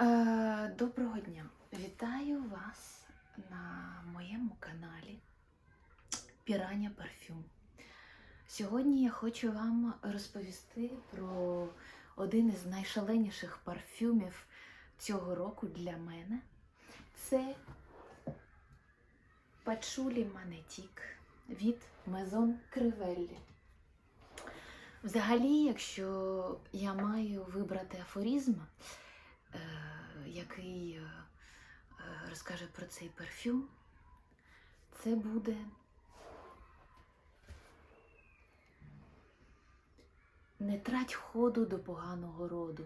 Е, доброго дня! Вітаю вас на моєму каналі Пірання Парфюм. Сьогодні я хочу вам розповісти про один із найшаленіших парфюмів цього року для мене. Це Пачулі Манетік від Мезон Кривеллі. Взагалі, якщо я маю вибрати афоризм, е, який е, е, розкаже про цей парфюм, це буде не трать ходу до поганого роду,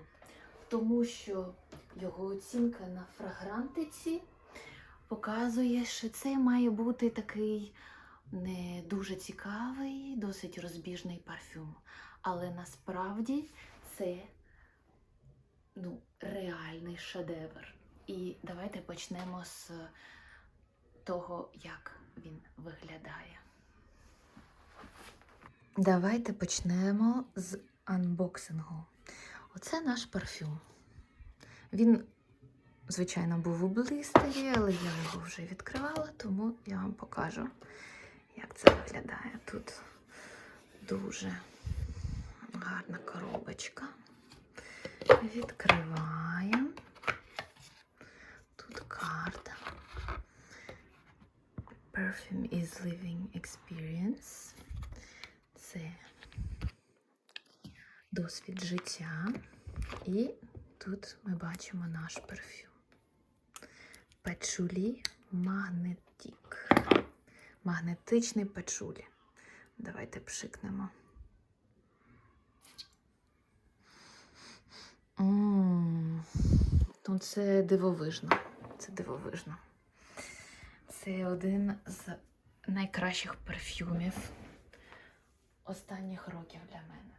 тому що його оцінка на фрагрантиці показує, що це має бути такий не дуже цікавий, досить розбіжний парфюм. Але насправді це ну, реальний шедевр. І давайте почнемо з того, як він виглядає. Давайте почнемо з анбоксингу. Оце наш парфюм. Він, звичайно, був у блистері, але я його вже відкривала, тому я вам покажу, як це виглядає. Тут дуже гарна коробочка. Відкриваємо. Тут карта. Perfume is Living Experience. Це досвід життя. І тут ми бачимо наш парфюм. Пачулі Магнетік. Магнетичний пачулі. Давайте пшикнемо. Ну, це дивовижно. Це дивовижно. Це один з найкращих парфюмів останніх років для мене.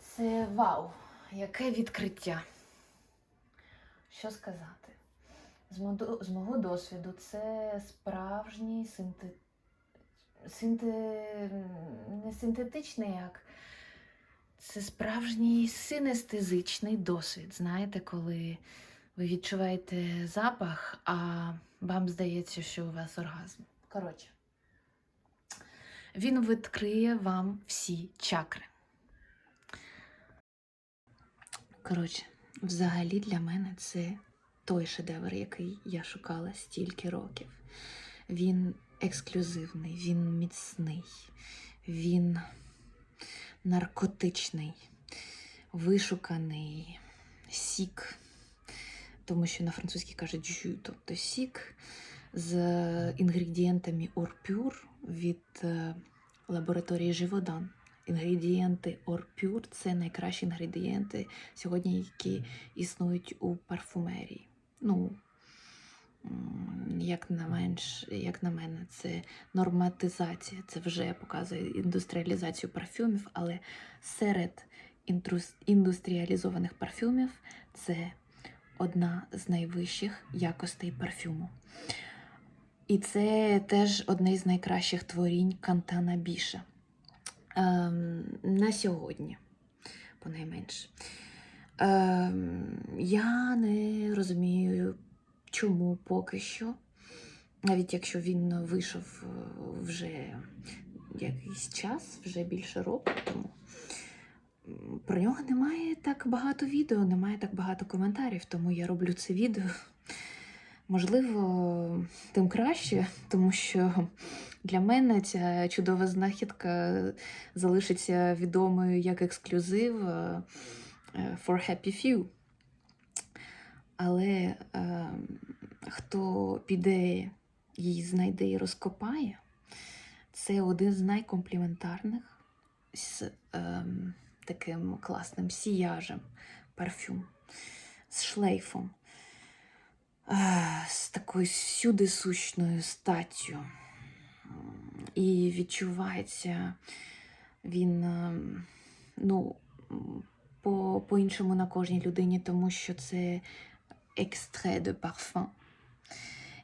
Це вау! Яке відкриття! Що сказати? З мого, досвіду, це справжній синте... Синте... не синтетичний як. Це справжній синестезичний досвід. Знаєте, коли ви відчуваєте запах, а вам здається, що у вас оргазм. Коротше, він відкриє вам всі чакри. Коротше, взагалі для мене це той шедевр, який я шукала стільки років. Він ексклюзивний, він міцний, він наркотичний, вишуканий сік, тому що на французькій кажуть жю, тобто сік з інгредієнтами Орпюр від е, лабораторії Живодан. Інгредієнти Орпюр це найкращі інгредієнти сьогодні, які існують у парфумерії. Ну, як на, менш, як на мене, це норматизація. Це вже показує індустріалізацію парфюмів, але серед індустріалізованих парфюмів це одна з найвищих якостей парфюму. І це теж одне з найкращих творінь Кантана Біша ем, на сьогодні, понайменше. Ем, я не розумію, чому поки що, навіть якщо він вийшов е, вже якийсь час, вже більше року тому. Про нього немає так багато відео, немає так багато коментарів, тому я роблю це відео. Можливо, тим краще, тому що для мене ця чудова знахідка залишиться відомою як ексклюзив е, е, for happy few. Але е, хто піде, її знайде і розкопає, це один з найкомпліментарних з е, таким класним сіяжем парфюм, з шлейфом, е, з такою всюди сущною статтю. І відчувається він е, ну, по-іншому на кожній людині, тому що це екстре de parfum.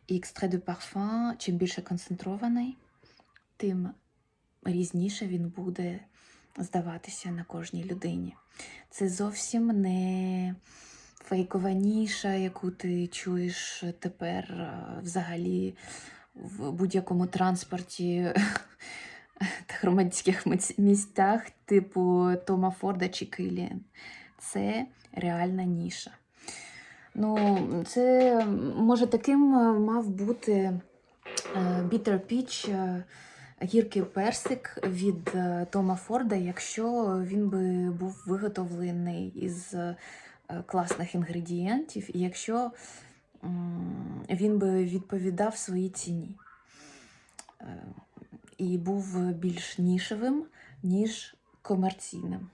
І екстре de parfum, чим більше концентрований, тим різніше він буде здаватися на кожній людині. Це зовсім не фейкова ніша, яку ти чуєш тепер е, взагалі в будь-якому транспорті та громадських місцях, типу Тома Форда чи Киліан. Це реальна ніша. Ну, це може таким е, мав бути е, Bitter Peach, е, гіркий персик від Тома Форда, якщо він би був виготовлений із класних інгредієнтів, і якщо він би відповідав своїй ціні. І був більш нішевим, ніж комерційним.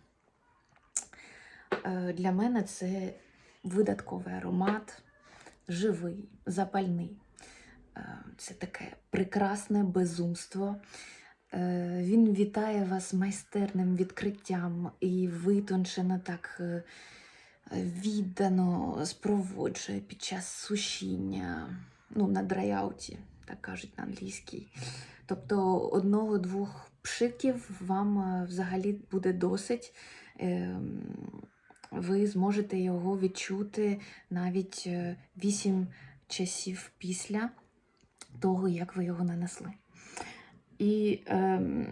Для мене це видатковий аромат, живий, запальний. Е, Це таке прекрасне безумство. Е, Він вітає вас майстерним відкриттям і витончено так е, віддано спроводжує під час сушіння, ну, на драйауті, так кажуть на англійській. Тобто одного-двох пшиків вам взагалі буде досить. Ви зможете його відчути навіть 8 часів після того, як ви його нанесли. І ем,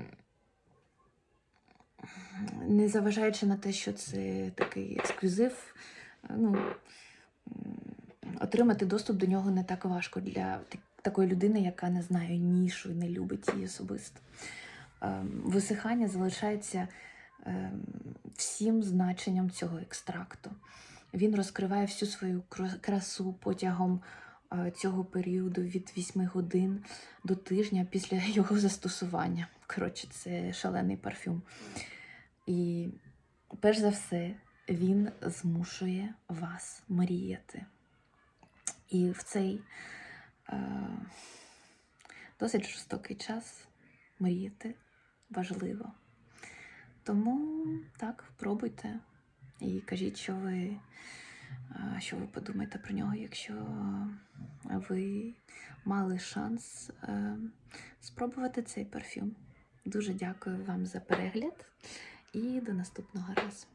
незважаючи на те, що це такий ексклюзив, е, ну, отримати доступ до нього не так важко для такої людини, яка не знає нішу і не любить її особисто. Ем, Висихання залишається всім значенням цього екстракту. Він розкриває всю свою красу протягом е, цього періоду від 8 годин до тижня після його застосування. Коротше, це шалений парфюм. І перш за все, він змушує вас мріяти. І в цей е, досить жорстокий час мріяти важливо. Тому так, пробуйте і кажіть, що ви, що ви подумаєте про нього, якщо ви мали шанс е, спробувати цей парфюм. Дуже дякую вам за перегляд і до наступного разу.